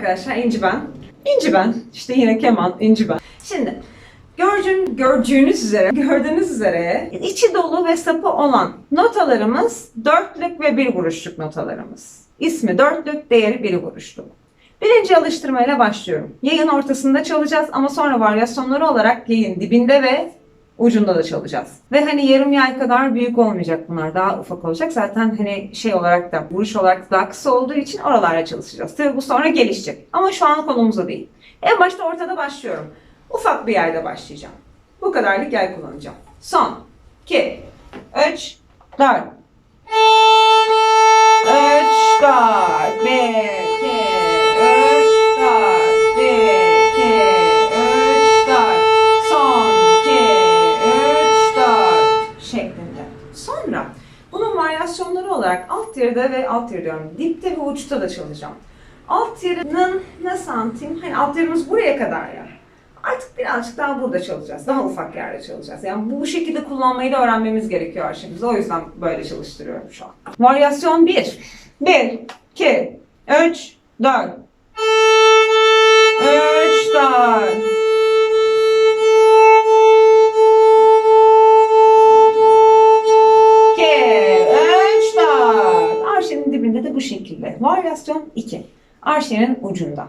Arkadaşlar, İnci ben. İnci ben. İşte yine keman, İnci ben. Şimdi gördüğün, gördüğünüz üzere, gördüğünüz üzere içi dolu ve sapı olan notalarımız dörtlük ve bir kuruşluk notalarımız. İsmi dörtlük, değeri bir kuruşluk. Birinci alıştırmayla başlıyorum. Yayın ortasında çalacağız ama sonra varyasyonları olarak yayın dibinde ve ucunda da çalacağız. Ve hani yarım yay kadar büyük olmayacak bunlar. Daha ufak olacak. Zaten hani şey olarak da vuruş olarak da daha kısa olduğu için oralarla çalışacağız. Tabii bu sonra gelişecek. Ama şu an konumuzda değil. En başta ortada başlıyorum. Ufak bir yerde başlayacağım. Bu kadarlık yay kullanacağım. Son, 2, 3, 4. 3, 4, 1, yarıda ve alt diyorum. Dipte ve uçta da çalacağım. Alt yarının nasıl anlatayım? Hani alt yarımız buraya kadar ya. Artık birazcık daha burada çalacağız. Daha ufak yerde çalacağız. Yani bu, şekilde kullanmayı da öğrenmemiz gerekiyor arşivimizde. O yüzden böyle çalıştırıyorum şu an. Varyasyon 1. 1, 2, 3, 4. 3, 4. Varyasyon 2. Arşenin ucunda.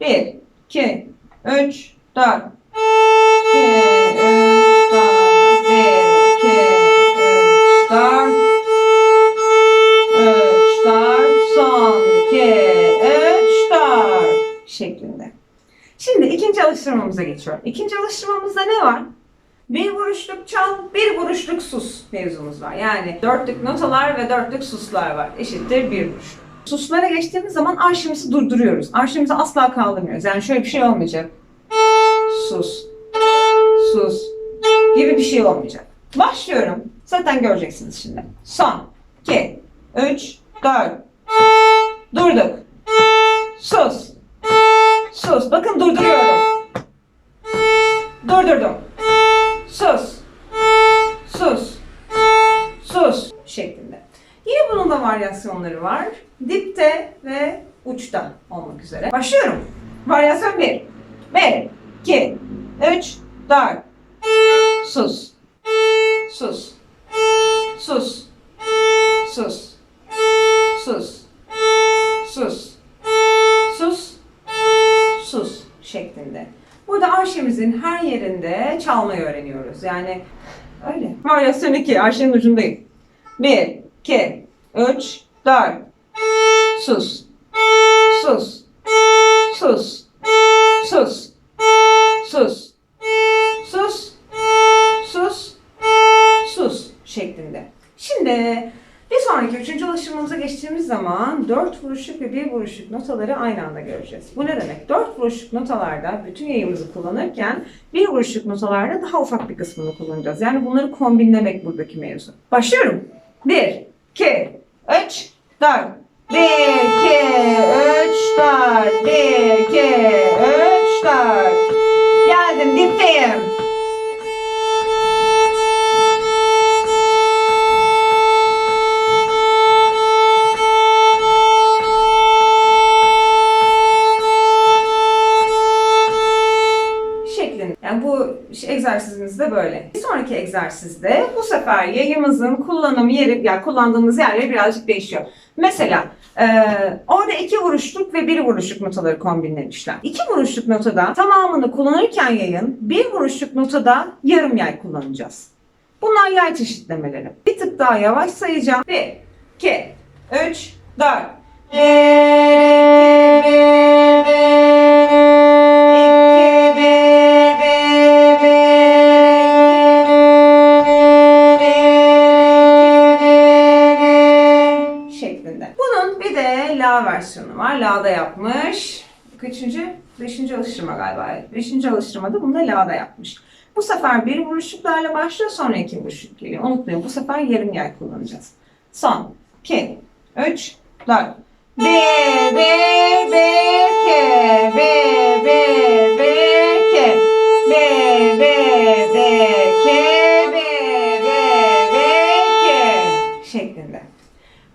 1, 2, 3, 4. 2, 3, 4. 1, 2, 3, 4. 3, 4. Son 2, 3, 4. Şeklinde. Şimdi ikinci alıştırmamıza geçiyorum. İkinci alıştırmamızda ne var? Bir vuruşluk çal, bir vuruşluk sus mevzumuz var. Yani dörtlük notalar ve dörtlük suslar var. Eşittir bir vuruşluk. Suslara geçtiğimiz zaman arşivimizi durduruyoruz. Arşivimizi asla kaldırmıyoruz. Yani şöyle bir şey olmayacak. Sus, sus gibi bir şey olmayacak. Başlıyorum. Zaten göreceksiniz şimdi. Son, 2, 3, 4. Durduk. Sus. Sus. Bakın durduruyorum. Durdurdum. Bunun da varyasyonları var. Dipte ve uçta olmak üzere. Başlıyorum. Varyasyon 1. 1, 2, 3, 4. Sus. Sus. Sus. Sus. Sus. Sus. Sus. Sus şeklinde. Burada arşemizin her yerinde çalmayı öğreniyoruz. Yani öyle. Varyasyon 2. Arşenin ucundayım. 1, 2, 3, 4. Sus. Sus. Sus. Sus. Sus. Sus. Sus. Sus şeklinde. Şimdi bir sonraki üçüncü alıştırmamıza geçtiğimiz zaman dört vuruşluk ve bir vuruşluk notaları aynı anda göreceğiz. Bu ne demek? Dört vuruşluk notalarda bütün yayımızı kullanırken bir vuruşluk notalarda daha ufak bir kısmını kullanacağız. Yani bunları kombinlemek buradaki mevzu. Başlıyorum. Bir, 4. 1, 2, 3, 4. 1, 2, 3, 4. Geldim dipteyim. Egzersizimiz de böyle. Bir sonraki egzersizde bu sefer yayımızın kullanım yeri, yani kullandığımız yerleri birazcık değişiyor. Mesela e, orada iki vuruşluk ve bir vuruşluk notaları kombinlemişler. İki vuruşluk notada tamamını kullanırken yayın, bir vuruşluk notada yarım yay kullanacağız. Bunlar yay çeşitlemeleri. Bir tık daha yavaş sayacağım. 1, 2, 3, 4. la versiyonu var. La'da yapmış. Kaçıncı? Beşinci alıştırma galiba. Beşinci alıştırmada bunu da La'da yapmış. Bu sefer bir vuruşluklarla başlıyor sonra iki vuruşluk geliyor. Unutmayın bu sefer yarım yay kullanacağız. Son. 2, 3, 4. B, B, B, K, B, B, B, K, B, B, B, K, B, B, B, K şeklinde.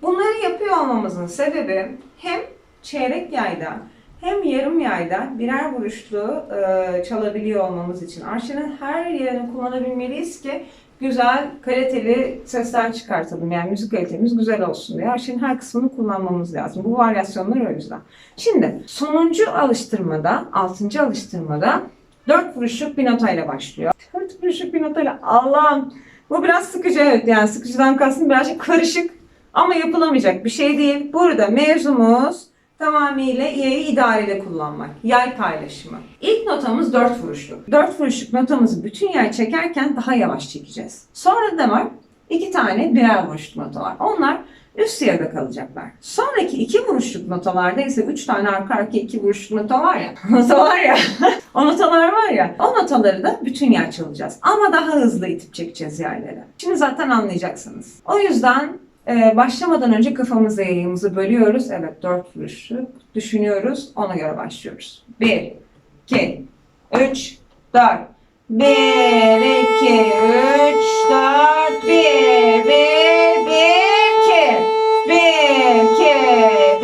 Bunları yapıyor olmamızın sebebi hem çeyrek yayda hem yarım yayda birer vuruşlu e, çalabiliyor olmamız için. Arşenin her yerini kullanabilmeliyiz ki güzel, kaliteli sesler çıkartalım. Yani müzik kalitemiz güzel olsun diye. Arşenin her kısmını kullanmamız lazım. Bu varyasyonlar o yüzden. Şimdi sonuncu alıştırmada, altıncı alıştırmada dört vuruşluk bir notayla başlıyor. Dört vuruşluk bir notayla Allah'ım bu biraz sıkıcı evet yani sıkıcıdan kastım birazcık karışık ama yapılamayacak bir şey değil. Burada mevzumuz tamamıyla yayı idareyle kullanmak. Yay paylaşımı. İlk notamız dört vuruşluk. Dört vuruşluk notamızı bütün yay çekerken daha yavaş çekeceğiz. Sonra da var iki tane birer vuruşluk nota var. Onlar üst yarıda kalacaklar. Sonraki iki vuruşluk notalarda ise üç tane arka arka iki vuruşluk nota var ya. nota var ya. o notalar var ya. O notaları da bütün yay çalacağız. Ama daha hızlı itip çekeceğiz yayları. Şimdi zaten anlayacaksınız. O yüzden ee, başlamadan önce kafamızda yayımızı bölüyoruz. Evet dört vuruşu düşünüyoruz. Ona göre başlıyoruz. Bir, iki, üç, dört. Bir, iki, üç, dört. Bir, bir, bir, iki. Bir, iki,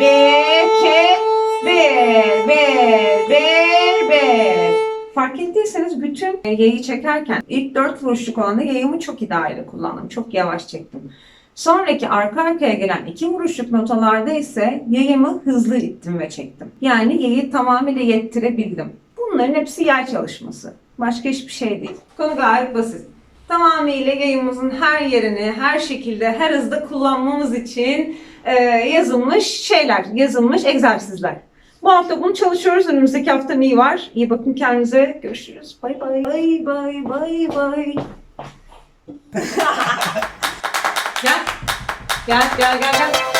bir, iki. Bir, bir, bir, bir. Fark ettiyseniz bütün yayı çekerken ilk dört vuruşluk olanda yayımı çok idareli kullandım. Çok yavaş çektim. Sonraki arka arkaya gelen iki vuruşluk notalarda ise yayımı hızlı ittim ve çektim. Yani yayı tamamıyla yettirebildim. Bunların hepsi yay çalışması. Başka hiçbir şey değil. Konu gayet basit. Tamamıyla yayımızın her yerini, her şekilde, her hızda kullanmamız için e, yazılmış şeyler, yazılmış egzersizler. Bu hafta bunu çalışıyoruz. Önümüzdeki hafta neyi var? İyi bakın kendinize. Görüşürüz. Bay bay. Bay bay bay bay. Gel. Gel gel gel gel.